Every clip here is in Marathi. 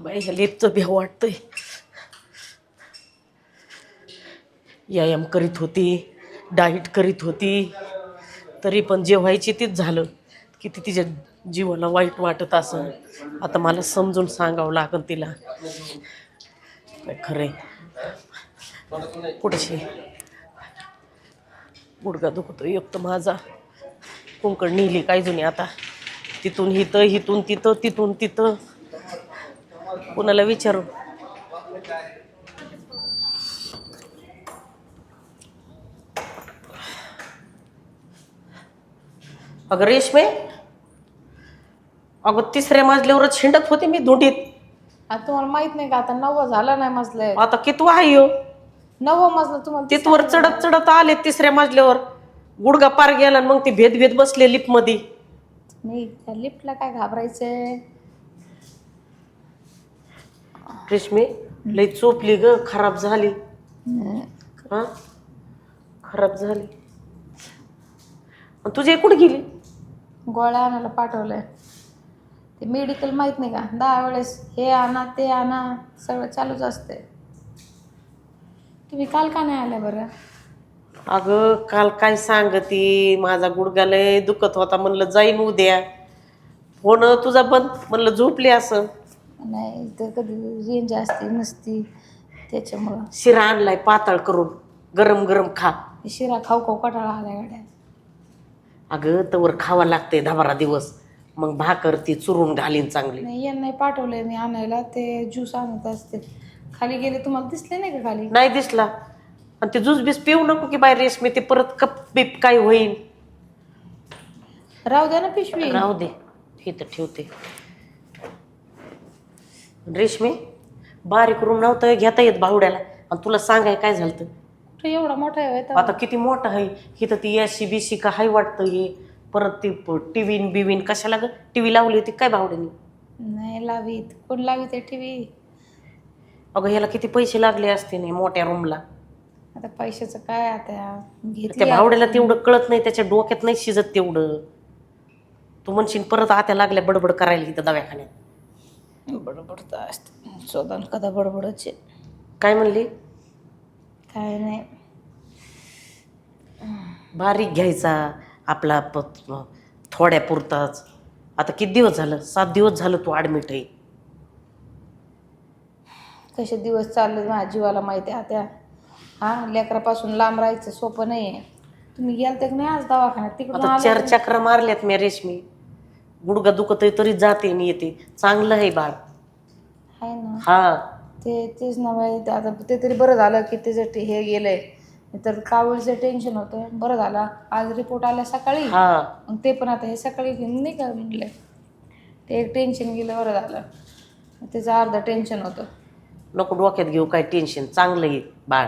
बाई ह्याला इतकं भ्या वाटतंय व्यायाम करीत होती डाईट करीत होती तरी पण जे व्हायची तीच झालं. किती तिच्या जीवाला वाईट वाटत असं आता मला समजून सांगावं लागेल तिला. काय कुठशी पुढशी गुडगा दुखतो एक तर माझा. कुंकड नेली काय जुनी आता. तिथून हिथं हिथून तिथं तिथून तिथं. कुणाला विचारू? अगं रेशमे अगं तिसऱ्या मजल्यावरच हिंडत होते मी धुंडीत. आता तुम्हाला माहीत नाही का आता नववं झालं नाही मजलं आता किती आहे हो नववं मजलं तुम्हाला तिथवर चढत चढत आले तिसऱ्या मजल्यावर. गुडगा पार गेला आणि मग ती भेद भेद बसले लिफ्टमध्ये नाही त्या लिफ्टला काय घाबरायचंय? रेशमी लई चोपली ग खराब झाली. हा? खराब झाली. आणि तुझी कुठे गेली? गोळ्या आणायला पाठवलंय. ते मेडिकल माहीत नाही का? दहा वेळेस हे आणा ते आणा सगळं चालूच असते तुम्ही काल का नाही आल्या बरं? अगं काल काय सांगती? माझा गुडगा लय दुखत होता. म्हणलं जाईन उद्या. फोन तुझा बंद. म्हणलं झोपली असं. नाही तर कधी रेंज असते नसती. त्याच्यामुळं. शिरा आणलाय पातळ करून. गरम गरम खा. शिरा खाऊ खाऊ कटाळा आल्या गाड्या. अगं तवर खावा लागते दहा बारा दिवस. मग भाकर ती चुरून घालीन चांगली. नाही यांना पाठवलंय मी आणायला. ते ज्यूस आणत असते खाली गेले तुम्हाला दिसले नाही का खाली? नाही दिसला. आणि ते ज्यूस बीस पिऊ नको की बाय रेशमी ते परत कप बीप काय होईल राहू द्या ना पिशवी. राहू दे. इथं ठेवते. रेशमी बारीक रूम नव्हतं घेता येत बावड्याला आणि तुला सांगाय काय झालं कुठं एवढा मोठा आहे होय आता किती मोठं आहे? इथं ती याशी बिशी का हाय वाटतं हे? परत ती टीव्हीन बिवीन कशाला ग? टीव्ही लावली होती काय बावड्यानी नाही लावीत. कोण लावीत आहे टीव्ही? अगं ह्याला किती पैसे लागले असते नाही मोठ्या रूमला? आता पैशाचं काय आता? त्या घेतली भावड्याला तेवढं कळत नाही त्याच्या डोक्यात नाही शिजत तेवढं. तू म्हणशील परत आत्या लागल्या बडबड करायला इथं दवाखान्यात. बडबडत असते. शोधन कदा बडबडचे काय म्हणली? काय नाही. बारीक घ्यायचा आपला प- थोड्या पुरताच. आता किती दिवस झालं? सात दिवस झालं तू ॲडमिट आहे. कसे दिवस चालले माझ्या जीवाला माहिती आहे आता? हा लेकरापासून लांब राहायचं सोपं नाही आहे तुम्ही गेलते की नाही आज दवाखान्यात? तिकडून आता आले चार चक्र मारल्यात मी रेशमी. गुडगा दुखत आहे तरी जाते आणि येते. चांगलं आहे बाळ. आहे ना. हा. ते तेच ना बाई ते आता ते तरी बरं झालं की त्याचं ते हे गेलंय. तर कावळीचं टेन्शन होतं. बरं झालं. आज रिपोर्ट आला सकाळी. हा. मग ते पण आता हे सकाळी घेऊन नाही का म्हणले? ते एक टेन्शन गेलं बरं झालं. त्याचं अर्ध टेन्शन होतं. नको डोक्यात घेऊ काय टेन्शन चांगलं आहे बाळ.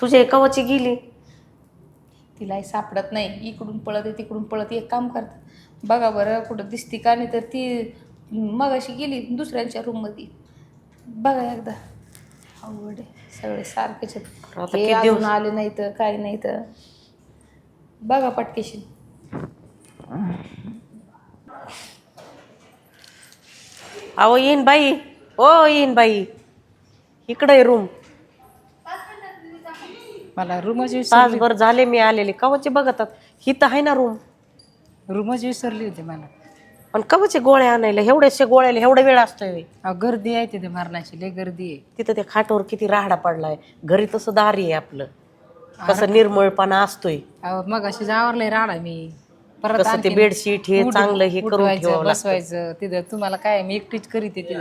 तुझ्या एकावाची गेली? तिलाही सापडत नाही. इकडून पळत आहे तिकडून पळत. एक काम करत. बघा बरं कुठं दिसती का नाही तर ती मगाशी गेली दुसऱ्यांच्या रूममध्ये बघा एकदा. अवघड आहे सगळे सारखेच आहेत. आता हे किती अजून दिवस? आले नाही तर काय नाही तर बघा पटकेशी. अहो येईन बाई. ओ येईन बाई. इकडे आहे रूम मला रूमच विसर तासभर झाले मी आलेले. कवाचे बघतात? ही तर आहे ना रूम रूमच विसरली होती मला. पण कवाचे गोळ्या आणायला? एवढ्याशे गोळ्याला एवढा वेळ असतोय. अहो गर्दी आहे तिथे मरणाची लय गर्दी आहे. तिथं त्या खाटावर किती राहडा पडलाय. घरी तसं दारी आहे आपलं. कसं निर्मळपणा असतोय. अहो मग अशी आवरलंय राडा मी. परत कसं ते आणखीन बेडशीट हे चांगलं हे करून उठवायचं, ठेवावं लागतं. बसवायचं. तिथं तुम्हाला काय मी एकटीच करीत आहे तिथं?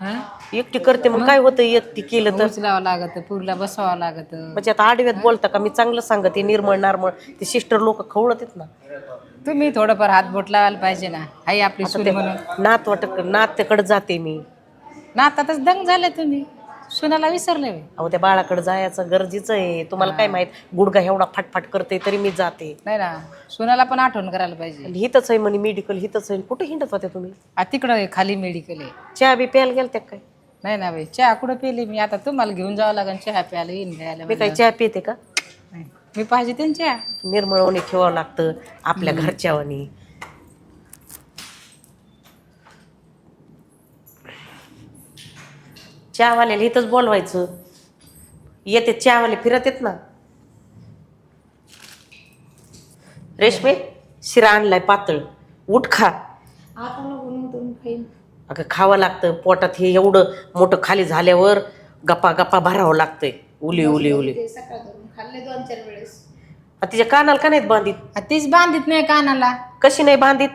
एकटी करते मग काय होतं? एकटी केलं तर. उचलावं लागत पुरला बसवावं लागत. म्हणजे आता आडव्यात बोलता का? मी चांगलं सांगते निर्मळ नारमळ. ते सिस्टर लोक खवळत आहेत ना. तुम्ही थोडंफार हातबोट लावायला पाहिजे ना. हाय आपली सुनी म्हणून. नात वाटत नात्याकडे जाते मी. नातातच दंग झाले तुम्ही. सुनाला विसरले. अहो त्या बाळाकडे जायचं गरजेचं आहे. तुम्हाला काय माहीत? गुडगा एवढा फाटफाट करते तरी मी जाते. नाही ना सुनाला पण आठवण करायला पाहिजे. आणि हिथंच आहे म्हणे मेडिकल हिथंच आहे. कुठे हिंडत होत्या तुम्ही? आ, तिकडं आहे, खाली मेडिकल आहे. चहा बी प्यायला गेलत्या काय? नाही ना बाई चहा कुठं पिली? मी आता तुम्हाला घेऊन जावं लागेल चहा प्यायला येईन घ्यायला मी काय चहा पिते का? नाही. मी पाहिजे त्यांची चहा. निर्मळवणी ठेवावं लागतं आपल्या घरच्यावानी चहावाल्याला इथंच बोलवायचं. येते चहावाले फिरत येत ना. रेशमे शिरा आणलाय पातळ. उठ खा. खाईन. अगं खावं लागतं. पोटात हे एवढं मोठं खाली झाल्यावर गप्पा गप्पा भरावं लागतंय. उली उली उली. ते सकाळ धरून खाल्ले दोन चार वेळेस. आ, तिच्या कानाला का नाहीत बांधित? आ, तीच बांधित नाही कानाला. कशी नाही बांधित?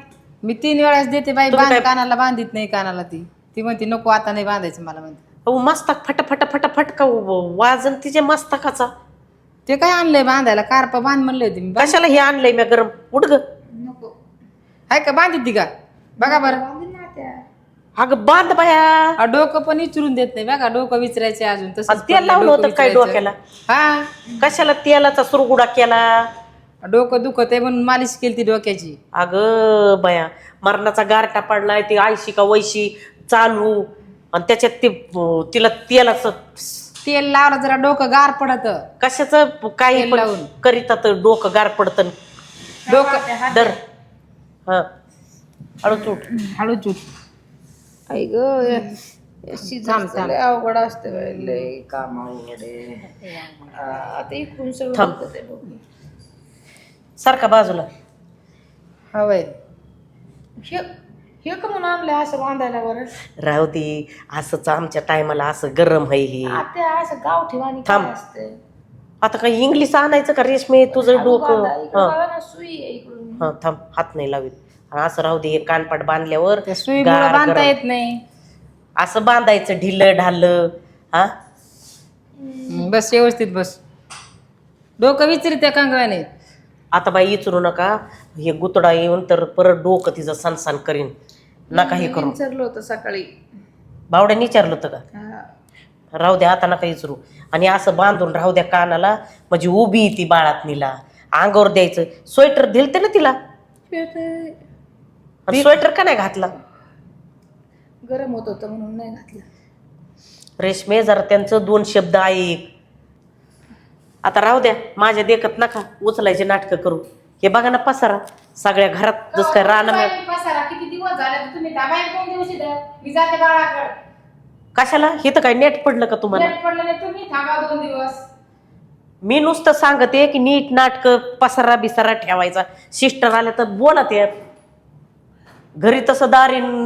मी तीन वेळास देते बाई तुम्ही बांध काय- कानाला बांधित नाही कानाला ती. ती म्हणते नको आता नाही बांधायचं मला म्हणते. अहो मस्तक फटा फटा फटा फटका वाजन तिच्या मस्तकाचा. ते काय आणलंय बांधायला? कार्प बांध म्हणले होते मी कशाला हे आणलंय मी गरम? उठ ग. नको. हाय का बांधित ती का? बघा बरं. बांधीन ना त्या. अगं बांध बाया. डोकं पण विचारून देत नाही बघा डोकं विचारायचे अजून आणि तसंच तेल पडलंय, लावलं डोकं होतं काय विचरायचं. डोक्याला? हा. कशाला तेलाचा सुरगुडा केला? डोकं दुखत आहे म्हणून मालिश केली ती डोक्याची. अगं बया मरणाचा गारटा पडलाय ते आयशी का वैशी चालू. आणि त्याच्यात ते अं, तिला तेलाचं तेल लावलं जरा डोकं गार पडत कशाच काही तेल पण लावून. करीतात डोकं गार पडत डोकं दर हा हळूच उठ हळूच उठ. आई ग. लय अवघड असते बाई, लय काम अवघड आहे. आ, आता इकडून सगळं थांब. दुखत आहे. सारखा बाजूला हवय हे हे का म्हणून असं बांधायला बरं? राहू दे असंच आमच्या टायमाला असं गरम आहे हे आता असं गाव ठेवानी थांब. काय असते? आता काही इंग्लिश आणायचं का रेशमे? तुझं डोकं? हा. सुई आहे इकडून. हा थांब हात नाही लावीत. आणि असं राहू दे हे कानपाट बांधल्यावर त्या गार बांधता गरम. येत नाही. असं बांधायचं ढिल्लं ढाललं हा? हम्म, बस व्यवस्थित बस. डोकं विचारित त्या कंगव्याने. आता बाई इचरू नका. हे गुतडा येऊन तर परत डोकं तिचं सनसन करीन. नका हे करू. विचारलं होतं सकाळी. बावड्याने विचारलं होतं का? हा. राहू द्या आता नका इचरू आणि असं बांधून राहू द्या कानाला म्हणजे उभी आहे ती बाळात निला अंगावर द्यायचं. स्वेटर दिलते ना तिला? आणि स्वेटर का नाही घातला? गरम होत होतं म्हणून नाही घातलं. रेशमे जरा त्यांचं दोन शब्द ऐक आता राहू द्या माझ्या देखत नका. उचलायचे नाटकं करू. हे बघा ना पसारा. सगळ्या घरात जस काय राहणं मिळ- पसारा किती दिवस झाले तर तुम्ही थांबा एक दोन दिवस इथं? मी जाते बाळाकडे. कशाला? हे तर काय नेट पडलं का तुम्हाला? लेट पडलं नाही तुम्ही थांबा दोन दिवस. मी नुसतं सांगते की नीट नाटक पसारा बिसारा ठेवायचा. सिस्टर आल्या तर बोला ते. घरी तसं दारीन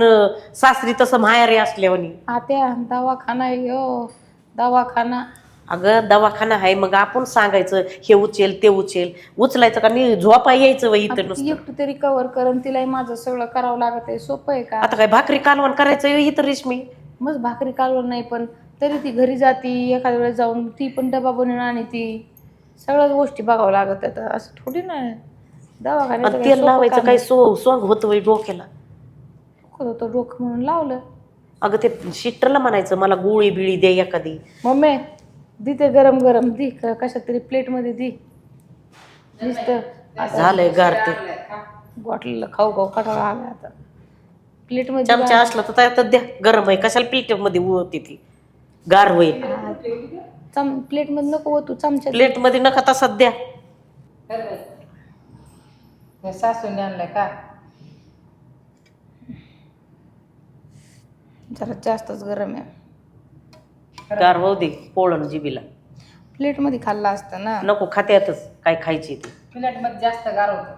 सासरी तसं मायारी असल्यावानी. आत्या दवाखाना आहे हो. दवाखाना. अगं दवाखाना आहे मग आपण सांगायचं हे उचेल ते उचेल. उचलायचं का नाही? झोपा यायचं वय इथं नुसतं. एकटं तरी कव्हर करून तिलाही माझं सगळं करावं लागत आहे. सोपं आहे का? आता काय भाकरी कालवण करायचं व्हय इथं रेशमी? मग भाकरी कालवण नाही पण तरी ती घरी जाती एखाद्या वेळेस जाऊन ती पण डबा बनवून आणि ती. सगळ्याच गोष्टी बघावं लागत आहेत. असं थोडी नाही दवाखान्यात आणि तेल लावायचं काही सो सोंग होतं वय डोक्याला. होतं डोकं म्हणून लावलं. अगं ते सिस्टरला म्हणायचं मला गोळी बिळी दे एखादी. मम्मी दी ते गरम गरम दी क- कशात तरी प्लेटमध्ये दी. नुसतं झालंय गार ते बॉटलला खाऊ खाऊ कटाळा आला आता. प्लेटमध्ये चमचा असला तर त्यात द्या गरम आहे. कशाला प्लेटमध्ये होती ती? गार होईल. चम प्लेटमध्ये नको हो तू चमच्या प्लेटमध्ये नका तसा द्या. हे सासूने आणलंय का? जरा जास्तच गरम आहे. गार होऊ दे पोळण जिबीला प्लेटमध्ये खाल्ला असतं ना? नको खात्यातच काय खायची ती. प्लेटमध्ये जास्त गार होतं.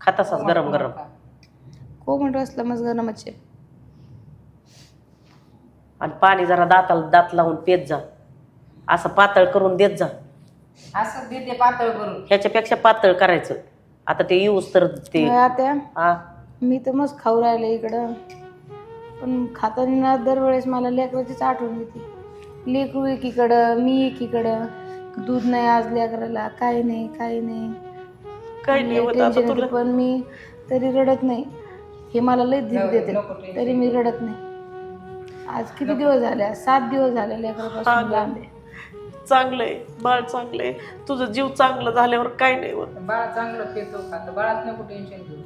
खातासाच गरम गरम. कोमट असलं मग गरमच आहे. आणि पाणी जरा दाताला दात लावून पेत जा. असं पातळ करून देत जा. असं देते पातळ करून. ह्याच्यापेक्षा पातळ करायचं. आता ते येऊस तर ते होय आत्या. हा मी तर मस्त खाऊ राहिले इकडं. पण खाताना ना दरवेळेस मला लेकराचीच आठवण येते. लेकरू एकीकडं मी एकीकडं. दूध नाही आज लेकराला काय नाही काय नाही. काय नाही होत आता टेन्शन तुला. येतं, पण मी तरी रडत नाही. हे मला लय धीर देते. तरी मी रडत नाही. आज किती दिवस झाले? सात दिवस झाले हा लेकरापासून ना. लांब. आहे चांगलंय बाळ चांगलंय. तुझं जीव चांगलं झाल्यावर काय नाही होत. बाळा चांगलं पेतो खातं बाळात नको टेन्शन घेऊ.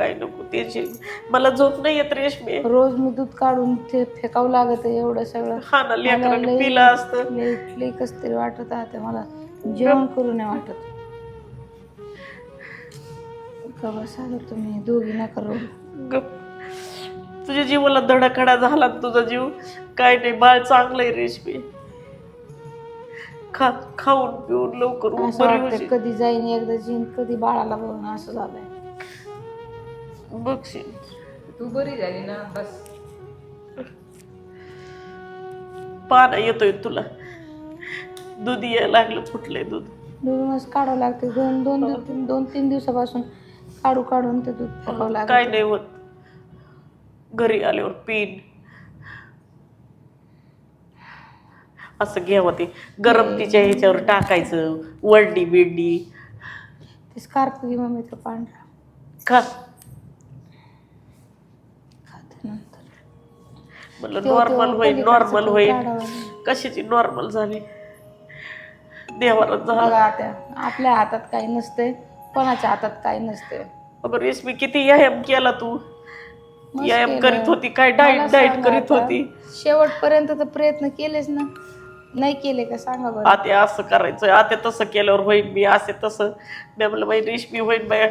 काय नको ते मला झोप नाही येत रेशमी. रोज मी दूध काढून ते फेकावं लागत एवढं सगळं. हा ना लेकराने पिलं असतं. लई लई कसं तरी वाटत आहे मला. जेवण करू नाही वाटत. का बसा गं तुम्ही दोघी नका करू गप. तुझ्या जीवाला धडाकडा झाला ना तुझा जीव. काय नाही बाळ चांगलं आहे रेशमी. खा खाऊन पिऊन लवकर बरी होशील. कधी जाईन एकदा जीन कधी बाळाला बघून असं झालंय. बघशील. तू बरी झाली ना बस. पाना येतोय तुला. दूध यायला लागलं फुटलंय दूध. दूध मस्त काढावं लागते. दोन दोन दिव- तीन- दोन तीन दिवसापासून काढू काढून ते दूध फेकावं काय लागतं. नाही होत. घरी आल्यावर पीन. असं घ्यावं ते. गरम तिच्या ह्याच्यावर टाकायचं. वडली बिडली ते स्कार्फ घे मम्मी तो पांढरा. खा खाते नंतर तेव्हा- नॉर्मल होईल नॉर्मल होईल. कशाची नॉर्मल झाली? देवाला झालं. बघा आता आपल्या हातात काही नसते कोणाच्या हातात काही नसते अगं रेशमी किती व्यायाम केला तू? मस्त व्यायाम केलं. करीत होती काय? मला डाईट डाईट सांगा करीत आता, होती. शेवटपर्यंत तर प्रयत्न केलेच ना? नाही केले का? सांगा बरं. आते असं करायचं आते तसं केल्यावर होईल मी असे तसं. मी म्हणलं बाई रेशमी होईल बाई.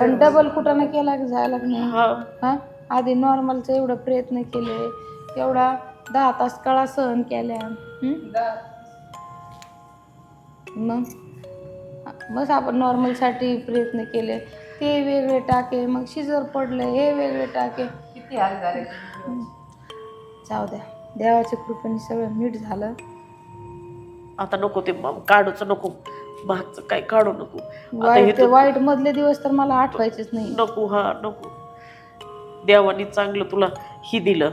पण डबल कुठं ना केला की? झाला की नाही? हा. हा? आधी नॉर्मलचा एवढा प्रयत्न केले एवढा दहा तास कळा सहन केल्या? मग? बस आपण नॉर्मलसाठी प्रयत्न केले. ते वेगळे टाके मग शिजर पडले हे वेगळे टाके. किती हाल झाले हं. जाऊ द्या. देवाच्या कृपेने सगळं नीट झालं. आता नको ते काढूच नको. मागचं काय काढू नको. आता हे वाईट वाईट मधले दिवस तर मला आठवायचेच नाही. नको हा नको. देवानी चांगलं तुला ही दिलं.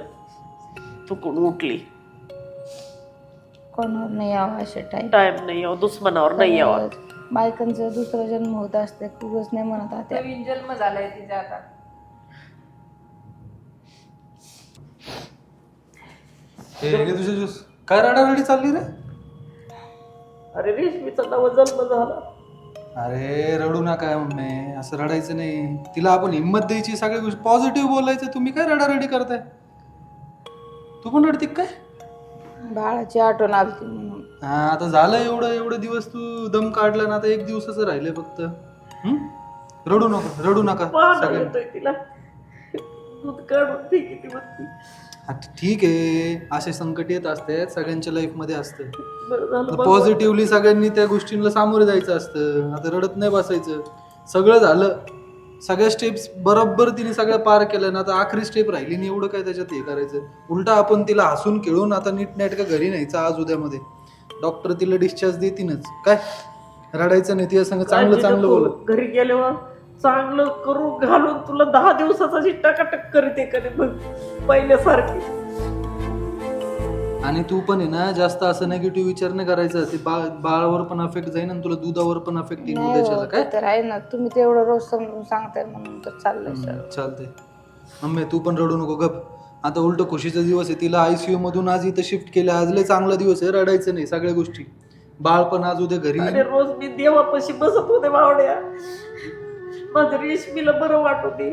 तू कोण उठली? कोणावर नाही यावं असे टाईम टाइम नाही यावं दुश्मनावर नाही यावा. बायकांचा दुसरा जन्म होत असते खूपच नाही म्हणत आता. नवीन जन्म झालाय तिचा आता. हे घे तुझे ज्यूस काय रडारडी चालली रे? अरे रेशमीचा नवा जन्म झाला. अरे रडू नका मम्मी असं रडायचं नाही. तिला आपण हिंमत द्यायची सगळ्या गोष्टी पॉझिटिव्ह बोलायचं तुम्ही काय रडारडी करताय? तू पण रडते काय? बाळाची आठवण आलती म्हणून. हा आता झालं एवढं एवढे दिवस तू दम काढला ना आता एक दिवसाचं राहिले फक्त. हं? रडू नका रडू नका येतोय तिला. दूध काढून किती हा, ठीक आहे. असे संकट येत असते सगळ्यांच्या लाईफमध्ये असतं. पॉझिटिव्हली सगळ्यांनी त्या गोष्टींना सामोरे जायचं असतं. आता रडत नाही बसायचं. सगळं झालं. सगळ्या स्टेप्स बरोबर तिने सगळ्या पार केल्या ना आता आखरी स्टेप राहिली नाही एवढं काय त्याच्यात हे करायचं? उलटा आपण तिला हसून खेळून आता नीट नेटका घरी न्यायचं आज उद्यामध्ये. डॉक्टर तिला डिस्चार्ज देतीनच काय? रडायचं नाही तिला सांग चांगलं चांगलं. बोलत. घरी गेल्यावर चांगलं करू घालून तुला दहा दिवसाचा जी टकाटक करते कधी बघ पहिल्यासारखी. आणि तू पण आहे ना जास्त असं नेगेटिव्ह विचार नाही करायचा. ते बाळ बाळावर पण अफेक्ट जाईल आणि तुला दुधावर पण अफेक्ट येईल नाही उद्याच्याला हो, काय? ते तर आहे ना. तुम्ही तेवढं रोज समजून सांगताय म्हणून तर चाललंय सर चालतंय. मम्मी तू पण रडू नको गप. आता उलट खुशीचा दिवस आहे. तिला आयसीयू मधून आज इथं शिफ्ट केलं. आज लय चांगला दिवस आहे रडायचं नाही सगळ्या गोष्टी. बाळ पण आज उद्या घरी रोज मी देवापाशी बसत होते बावड्या माझं रेशमीला बरं वाटू दे.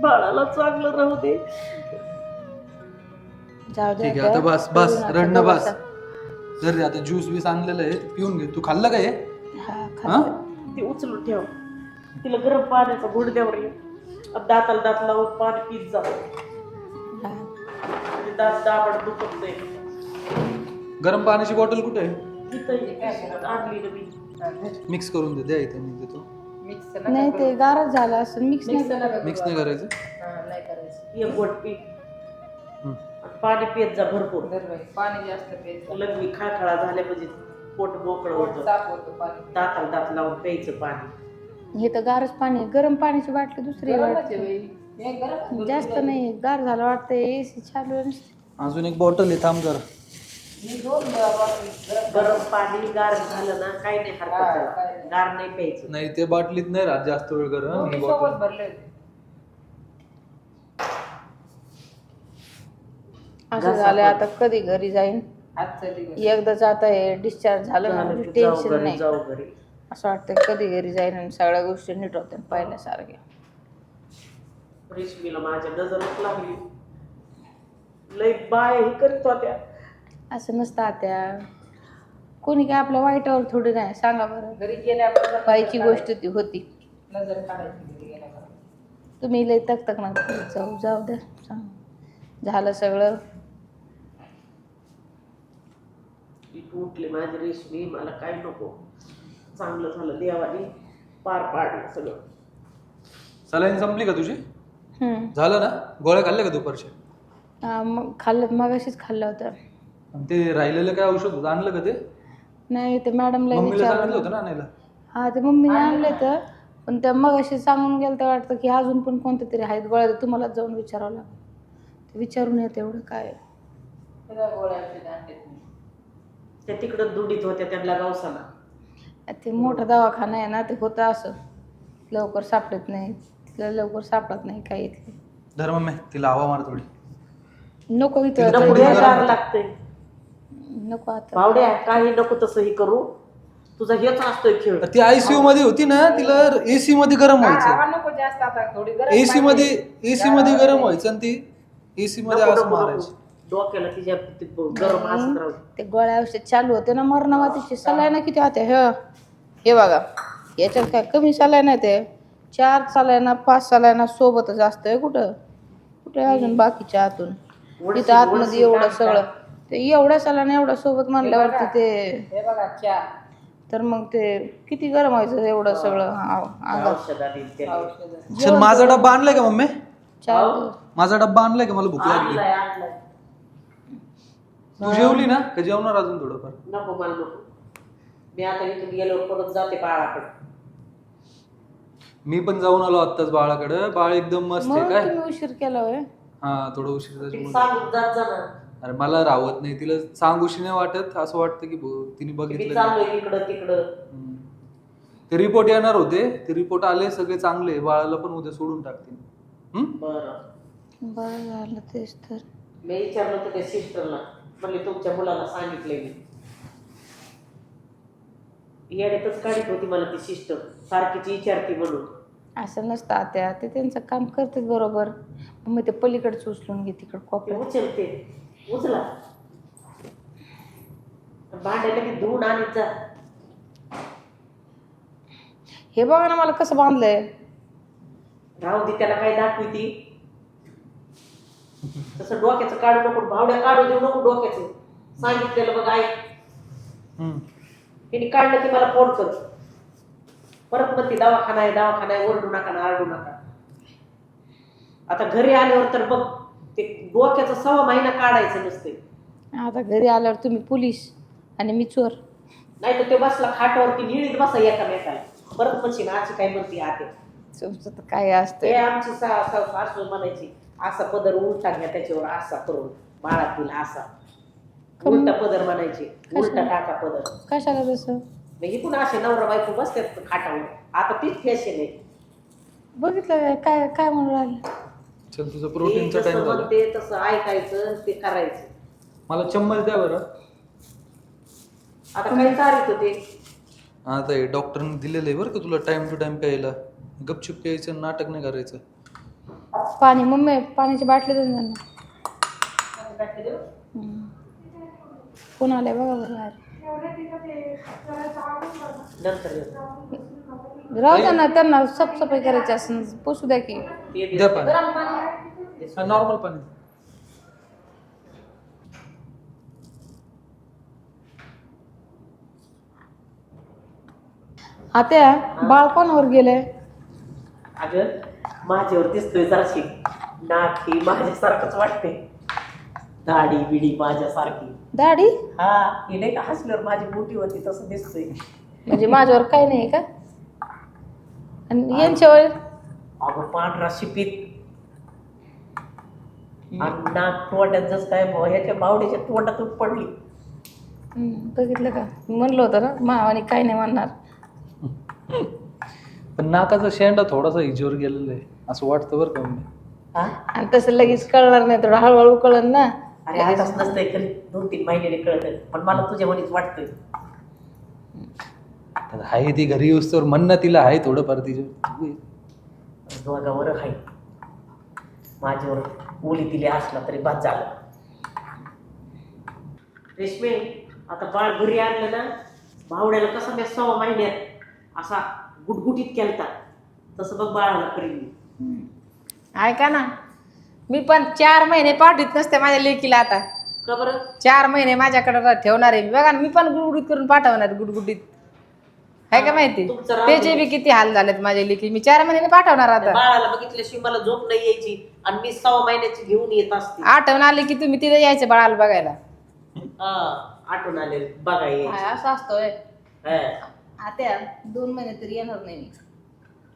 बाळाला चांगलं राहू दे. जाऊ द्या ठीक आहे आता. बस बस रडणं बस. जर आता ज्यूस बीस आणलेलं आहे. पिऊन घे. तू खाल्लं काय हा? हा. ती उचलून ठेव. तिला गरम पाण्याचा गुडद्यावर ये. अब दाताला दात लावून पाणी पीत जा. हा. म्हणजे दात दाबड दुखत नाही गरम पाण्याची बॉटल कुठे आहे? इथं ये. आणली ना मी. मिक्स करून दे द्या इथं. मी नाही ते गारच झालं असं मिक्स नाही मिक्स करायचं. मिक्स नाही करायचं? नाही करायचं. एक गोट पी हं. आणि पाणी पित जा भरपूर. पाणी जास्त प्यायचं लग्नी खळखळा झाल्या म्हणजे पोट मोकळं पोट होतं. साफ होतं पाणी. दाताला दात लावून प्यायचं पाणी. हे तर गारच पाणी आहे. गरम पाण्याची बाटली दुसरी आहे वाटते. बाई. हे जास्त नाही. गार झालं वाटतं. एसी चालू आहे. अजून एक बॉटल आहे थांब जरा. मी दोन गरम पाणी गार झालं ना काही नाही हरकत त्याला. गार नाही प्यायचं. नाही ते बाटलीत नाही राहत जास्त वेळ गरम दोन्ही ही सोबत बॉटल. भरले. असं झालं आता कधी घरी जाईन? आजचा दिवस एकदाच आता हे डिस्चार्ज झालं म्हणजे जाऊ टेन्शन घरी नाही. जाऊ घरी. असं वाटतं कधी घरी जाईन आणि सगळ्या गोष्टी नीट होत्या पहिल्यासारख्या. रेशमीला माझ्या नजरच लागली. लय बाय हे करीत होत्या. असं नसतं आता कोणी काय आपल्या वाईटावर थोडी नाही सांगा बरं. घरी गेल्यावर गोष्ट ती होती. नजर काढायची घरी गेल्यावर. तुम्ही लई तक तक ना जाऊ जाऊ द्या. सांग. झालं सगळं. उठले माझी रेशमी मला काय नको. चांगलं झालं देवाने पार पाडलं सगळं. सलाईन संपली का तुझी? हम्म. झालं ना? गोळ्या खाल्ल्या का दुपारच्या? हा, मग खाल्लं मगाशीच खाल्लं होतं आणि ते राहिलेलं काय औषध होतं? आणलं का ते? नाही ते मॅडमला मम्मीला सांगितलं विचारलं होतं ना आणायला. हा ते मम्मीने आणले तर पण त्या मगाशी सांगून गेलं तर वाटतं की अजून पण कोणत्या तरी आहेत गोळ्या तर तुम्हाला जाऊन विचारावं लागेल. ते विचारून येते एवढं काय. त्या तिकडं दुडीत होत्या त्यांना गावसाला. ते मोठा दवाखाना आहे ना ते होतं असं. लवकर सापडत नाही. तिला लवकर सापडत नाही काही इथले. धर मम्मी तिला हवा मार थोडी. नको इथं. गार होते. नको आता. बावड्या काही नको तसंही करू. तुझा हेच असतोय खेळ. ती आयसीयू मध्ये होती ना तिला एसी मध्ये गरम व्हायचं. नको जास्त आता थोडी गरज एसी मध्ये एसी मध्ये गरम व्हायचं आणि ती एसी मध्ये नको, असं नको, नको. मारायची. डोक्याला तिच्या ते गरम असत राहू दे. ते गोळ्या औषध चालू होते ना मरणावातीचे सलाईन किती होते हे हे बघा. याच्यात काय कमी सलाईन आहे ते चार सलाईना पाच सलाईना सोबतच असतंय कुठं? कुठे अजून बाकीच्या आतून? तिथं आतमध्ये एवढं सगळं. ते एवढ्या सलाईन एवढ्या सोबत म्हणल्यावरती ते हे बघा चार तर मग ते किती गरम व्हायचं एवढं सगळं? हा- अंगात. त्याने. औषधं. चल माझा डब्बा आणलाय का मम्मी? चार हो. दिवस. माझा डब्बा आणलाय का मला भूक लागली. आणलाय, आणलाय. तू जेवली ना? का जेवणार अजून थोडंफार? नको मला नको. मी आता इथून गेल्यावर परत जाते बाळाकडे. मी पण जाऊन आलो आत्ताच बाळाकडे. बाळ एकदम मस्त आहे म्हणून काय? तुम्ही उशीर केला होय? हा थोडं उशीर ती त्याच्यामुळे. सांगून जात जा ना. अरे मला राहत नाही तिला सांगूशी नाही वाटत. असं वाटतं की तिने बघितलं इकडं तिकडं. ते रिपोर्ट येणार होते. ते रिपोर्ट आले सगळे चांगले. बाळाला पण उद्या सोडून टाकतील? बरं. बरं झालं तेच तर. मी विचारलं होतं त्या सिस्टरला तुमच्या मुलाला सांगितलंय मी. येण्यातच काढीत होती मला ती सिस्टर सारखीच विचारती म्हणून. असं नसतं. आत्या ते त्यांचं काम करतात बरोबर. मग ते पलीकडचं उचलून घे तिकडं कोपऱ्यात उचलते. उचला. भांड्याला की धुवून आणत जा हे बघा ना मला कसं बांधलंय. राहू दे त्याला काय दाखवी ती. तसं डोक्याचं काढू नको भावड्या काढू देऊ नको डोक्याचं. सांगितलेलं बघ आई. हम्म. तिने काढलं की मला फोन कर परत म्हणते दवाखाना आहे दवाखाना आहे ओरडू नका ना आरडू नका. आता घरी आल्यावर तर बघ ते डोक्याचं सव्वा महिना काढायचं नसते. आता घरी आल्यावर तुम्ही पोलीस आणि मी चोर. नाही तर ते बसला खाटावरती निळीत बसा एकामेकाला. परत म्हणशील आजी काय म्हणते आते? तुमचं तर काय ते असतंय आमची सा- सा- सासू म्हणायची असा पदर उलटा घ्या त्याच्यावर असा करून. बाळात तिला असा. उलटा पदर म्हणायची उलटा टाका पदर. कशाला तसं? मग इथून असे नवरा बायको बसतात खाटावर. आता तीच फॅशन आहे. बघितलं काय काय काय म्हणून राहिलं? चल तुझं ते प्रोटीनचा टाइम झाला. म्हणते तसं ऐकायचं ते करायचं. मला चम्मच द्या बरं. आता काय चालत होते. आता हे डॉक्टरने दिलेलं आहे बरं का तुला टाइम टू टाइम प्यायला. गपचूप प्यायचं नाटक नाही करायचं. पाणी मम्मी पाण्याची बाटली देऊन जा ना. हम्म. कोण आलंय बघा बरं बाहेर नंतर येऊ. राहू द्या ना त्यांना साफसफाई करायची असेल पोसू द्या की. ते दे. द्या पाणी. नॉर्मल पाणी आत्या बाळ कोणावर गेलंय? अगं माझ्यावर दिसतोय जराशी. नाक ही माझ्यासारखंच वाटते दाढी बिडी माझ्यासारखी. दाढी? हा ही नाही का हसल्यावर माझी मोठी होती तसं दिसतोय. म्हणजे माझ्यावर काय नाही का? आणि यांच्यावर? अगं पांढरा शिपीत. आणि नाक तोंडात जसं काय भाऊ ह्याच्या बावड्याच्या तोंडातून पडली. हम्म, बघितलं का? म्हणलं होतं ना मावानी काय नाही म्हणणार. पण नाकाचा शेंडा थोडासा हिजीवर गेलेला आहे असं वाटतं बरं का मम्मी. हा? आणि तसं लगेच कळणार नाही थोडं हळूहळू कळण ना. अरे आताच नसतंय तरी दोन तीन महिन्याने कळत. पण मला तुझ्या मनीच वाटतंय. तर आहे ती घरी येऊस तर म्हण ना तिला आहे थोडंफार तिच्या दोघावर आहे माझ्यावर. ओली तिले असला तरी बाद झालं. रेशमे आता बाळ घरी आणलं ना भावड्याला कसं मी सव्वा महिन्यात असा गुटगुटीत केलता. तसं बघ बाळाला करीन मी. ऐका ना मी पण चार महिने पाठवत नसते माझ्या लेकीला आता. का बरं? चार महिने माझ्याकडे ठेवणार आहे मी. बघा ना मी पण गुडगुडीत करून पाठवणार गुडगुडीत आहे का माहिती? तुमचं राहू त्याचे बी किती हाल झालेत माझ्या लेकी. मी चार महिने पाठवणार आता. बाळाला बघितल्याशिवाय मला झोप नाही यायची. आणि मी सहा महिन्याची घेऊन येत असते. आठवण आली की तुम्ही तिथे यायचं बाळाला बघायला. हा आठवण आले. बघा यायची. काय असं असतोय हा. आत्या दोन महिने तरी येणार नाही मी.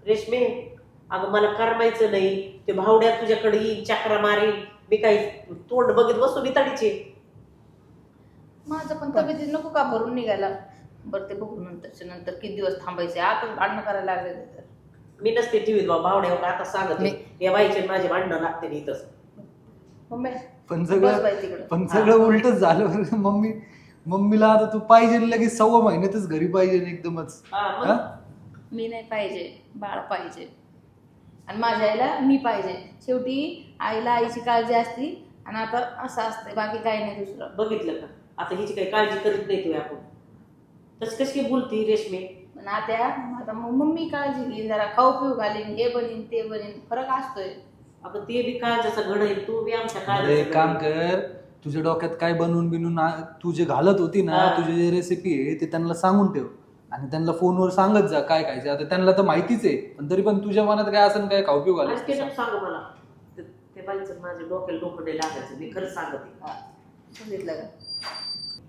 रेशमे अगं मला करमायचं नाही. ते भावड्या तुझ्याकडे येईल चक्रा मारेल. मी काही तोंड बघित बसू बिताडीचे माझं पण तब्येतीत नको का? भरून निघायला. बरं ते बघू नंतरच्या नंतर किती दिवस थांबायचे. आता भांडणं करायला लागले. मी नसते टीव्हीत बाबा भावड्या का आता सांगत. मी- या बाईचे माझे भांडणं लागते इथंच. मम्मी पण बस सगळं बाई तिकडं. पण सगळं उलटच झालं. मम्मी मम्मीला आता तू पाहिजे लगेच सव्वा महिन्यातच घरी पाहिजे एकदमच. हा, मग? हा? मी नाही पाहिजे. बाळ पाहिजे. आणि माझ्या आईला मी पाहिजे. शेवटी आईला आईची काळजी असती आणि आता असं असतंय. बाकी काही नाही दुसरं. बघितलं का? आता हिची काही काळजी करीत नाही तुम्ही आपण. तस कशी काय बोलती रेशमे? पण आता आता मग मम्मी काळजी घेईन जरा खाऊ पिऊ घालीन हे बनीन ते बनीन फरक असतोय. आपण ते बी काळजाचा घड आहे तू बी आमच्या एक घड काम. कर तुझ्या डोक्यात काय बनवून बिनून आ- तू जे घालत होती ना हा. तुझी जे रेसिपी आहे ते त्यांना सांगून ठेव. आणि त्यांना फोनवर सांगत जा काय खायचं आता त्यांना तर माहितीच आहे पण तरी पण तुझ्या मनात काय असं काय खाऊ पिऊ आज ते घालायचं नको सांगू मला. ते- ते बाईचं माझ्या डोक्याला डोकं नाही लागायचं मी खरंच सांगते. सांगितलं का?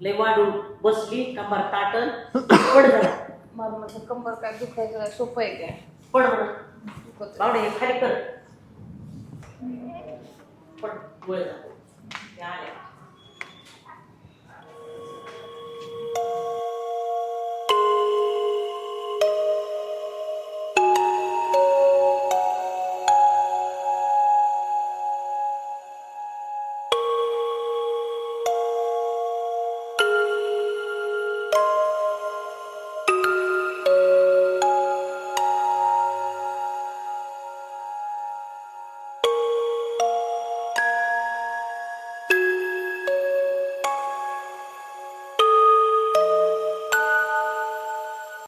लय वाढून बसली कंबर ताटन पड जरा. मला म्हटलं कंबर काय दुखायचं काय सोपं आहे काय? पड म्हणून दुखत बावडे हे खाली कर. पड गोळे जातो ते आले